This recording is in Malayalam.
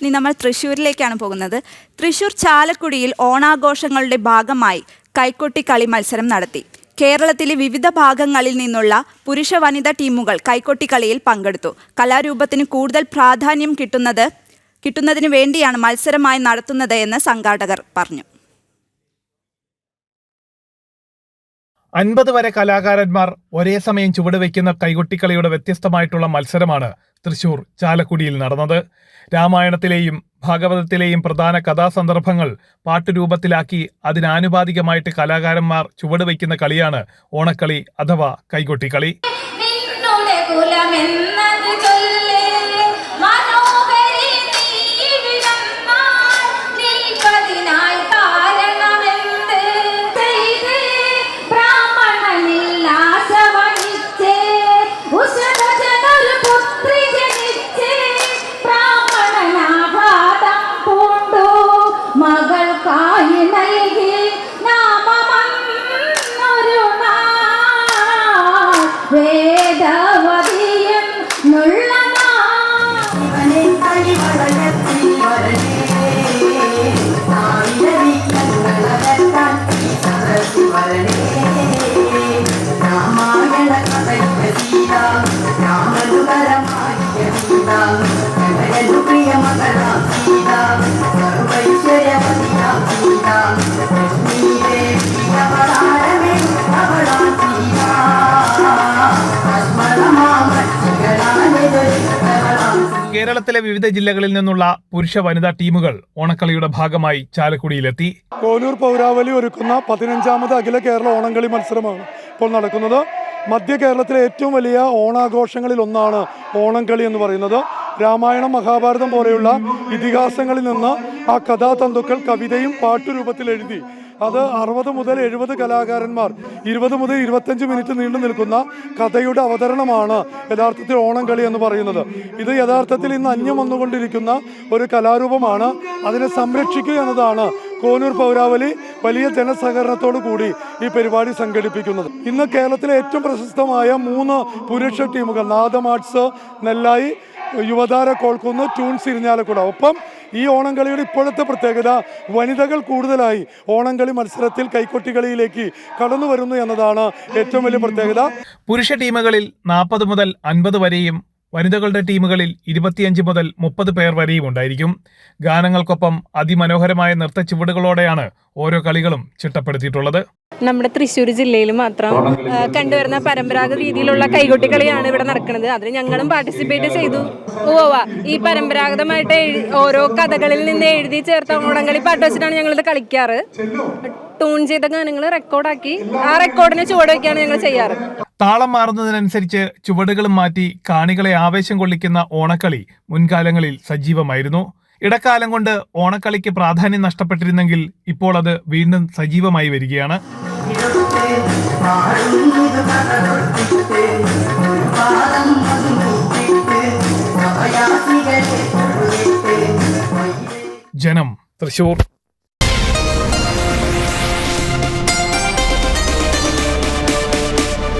ഇനി നമ്മൾ തൃശ്ശൂരിലേക്കാണ് പോകുന്നത്. തൃശ്ശൂർ ചാലക്കുടിയിൽ ഓണാഘോഷങ്ങളുടെ ഭാഗമായി കൈക്കൊട്ടി കളി മത്സരം നടത്തി. കേരളത്തിലെ വിവിധ ഭാഗങ്ങളിൽ നിന്നുള്ള പുരുഷ വനിതാ ടീമുകൾ കൈക്കൊട്ടി കളിയിൽ പങ്കെടുത്തു. കലാരൂപത്തിന് കൂടുതൽ പ്രാധാന്യം കിട്ടുന്നത് കിട്ടുന്നതിന് വേണ്ടിയാണ് മത്സരമായി നടത്തുന്നത് എന്ന് സംഘാടകർ പറഞ്ഞു. അൻപത് വരെ കലാകാരന്മാർ ഒരേ സമയം ചുവടുവെക്കുന്ന കൈകൊട്ടിക്കളിയുടെ വ്യത്യസ്തമായിട്ടുള്ള മത്സരമാണ് തൃശൂർ ചാലക്കുടിയിൽ നടന്നത്. രാമായണത്തിലെയും ഭാഗവതത്തിലെയും പ്രധാന കഥാസന്ദർഭങ്ങൾ പാട്ടുരൂപത്തിലാക്കി അതിനാനുപാതികമായിട്ട് കലാകാരന്മാർ ചുവടുവയ്ക്കുന്ന കളിയാണ് ഓണക്കളി അഥവാ കൈകൊട്ടിക്കളി. Vedava കേരളത്തിലെ വിവിധ ജില്ലകളിൽ നിന്നുള്ള പുരുഷ വനിതാ ടീമുകൾ ഓണക്കളിയുടെ ഭാഗമായി ചാലക്കുടിയിലെത്തി. കോനൂർ പൗരാവലി ഒരുക്കുന്ന പതിനഞ്ചാമത് അഖില കേരള ഓണംകളി മത്സരമാണ് ഇപ്പോൾ നടക്കുന്നത്. മധ്യ കേരളത്തിലെ ഏറ്റവും വലിയ ഓണാഘോഷങ്ങളിൽ ഒന്നാണ് ഓണംകളി എന്ന് പറയുന്നത്. രാമായണം മഹാഭാരതം പോലെയുള്ള ഇതിഹാസങ്ങളിൽ നിന്ന് ആ കഥാതന്തുക്കൾ കവിതയും പാട്ടുരൂപത്തിൽ എഴുതി അത് അറുപത് മുതൽ എഴുപത് കലാകാരന്മാർ. ഇരുപത് മുതൽ ഇരുപത്തഞ്ച് മിനിറ്റ് നീണ്ടു നിൽക്കുന്ന കഥയുടെ അവതരണമാണ് യഥാർത്ഥത്തിൽ ഓണം കളി എന്ന് പറയുന്നത്. ഇത് യഥാർത്ഥത്തിൽ ഇന്ന് അന്യം വന്നുകൊണ്ടിരിക്കുന്ന ഒരു കലാരൂപമാണ്. അതിനെ സംരക്ഷിക്കുക എന്നതാണ് കോനൂർ പൗരാവലി വലിയ ജനസഹകരണത്തോടു കൂടി ഈ പരിപാടി സംഘടിപ്പിക്കുന്നത്. ഇന്ന് കേരളത്തിലെ ഏറ്റവും പ്രശസ്തമായ മൂന്ന് പുരുഷ ടീമുകൾ നാദം ആർട്സ് നെല്ലായി യുവതാര കോൾക്കുന്ന് ട്യൂൺസ് ഇരിഞ്ഞാലക്കുട ഒപ്പം ഈ ഓണംകളിയുടെ ഇപ്പോഴത്തെ പ്രത്യേകത വനിതകൾ കൂടുതലായി ഓണംകളി മത്സരത്തിൽ കൈക്കൊട്ടികളിയിലേക്ക് കടന്നു വരുന്നു എന്നതാണ് ഏറ്റവും വലിയ പ്രത്യേകത. പുരുഷ ടീമുകളിൽ നാൽപ്പത് മുതൽ അൻപത് വരെയും വനിതകളുടെ ടീമുകളിൽ ഇരുപത്തിയഞ്ച് മുതൽ മുപ്പത് പേർ വരെയും ഉണ്ടായിരിക്കും. ഗാനങ്ങൾക്കൊപ്പം അതിമനോഹരമായ നൃത്ത ചുവടുകളോടെയാണ് ഓരോ കളികളും ചിട്ടപ്പെടുത്തിയിട്ടുള്ളത്. നമ്മുടെ തൃശ്ശൂർ ജില്ലയിൽ മാത്രം കണ്ടുവരുന്ന പരമ്പരാഗത രീതിയിലുള്ള കൈകൊട്ടിക്കളിയാണ് ഇവിടെ നടക്കുന്നത്. അതിന് ഞങ്ങളും പാർട്ടിസിപ്പേറ്റ് ചെയ്തു. ഉവ്വ ഈ പരമ്പരാഗതമായിട്ട് ഓരോ കഥകളിൽ നിന്ന് എഴുതി ചേർത്ത ഓടങ്കളി പാട്ട് വെച്ചിട്ടാണ് ഞങ്ങളിത് കളിക്കാറ്. ട്യൂൺ ചെയ്ത ഗാനങ്ങൾ റെക്കോർഡാക്കി ആ റെക്കോർഡിനെ ചുവട് വയ്ക്കുകയാണ് ഞങ്ങൾ ചെയ്യാറ്. താളം മാറുന്നതിനനുസരിച്ച് ചുവടുകളും മാറ്റി കാണികളെ ആവേശം കൊള്ളിക്കുന്ന ഓണക്കളി മുൻകാലങ്ങളിൽ സജീവമായിരുന്നു. ഇടക്കാലം കൊണ്ട് ഓണക്കളിക്ക് പ്രാധാന്യം നഷ്ടപ്പെട്ടിരുന്നെങ്കിൽ ഇപ്പോൾ അത് വീണ്ടും സജീവമായി വരികയാണ്. ജനം തൃശൂർ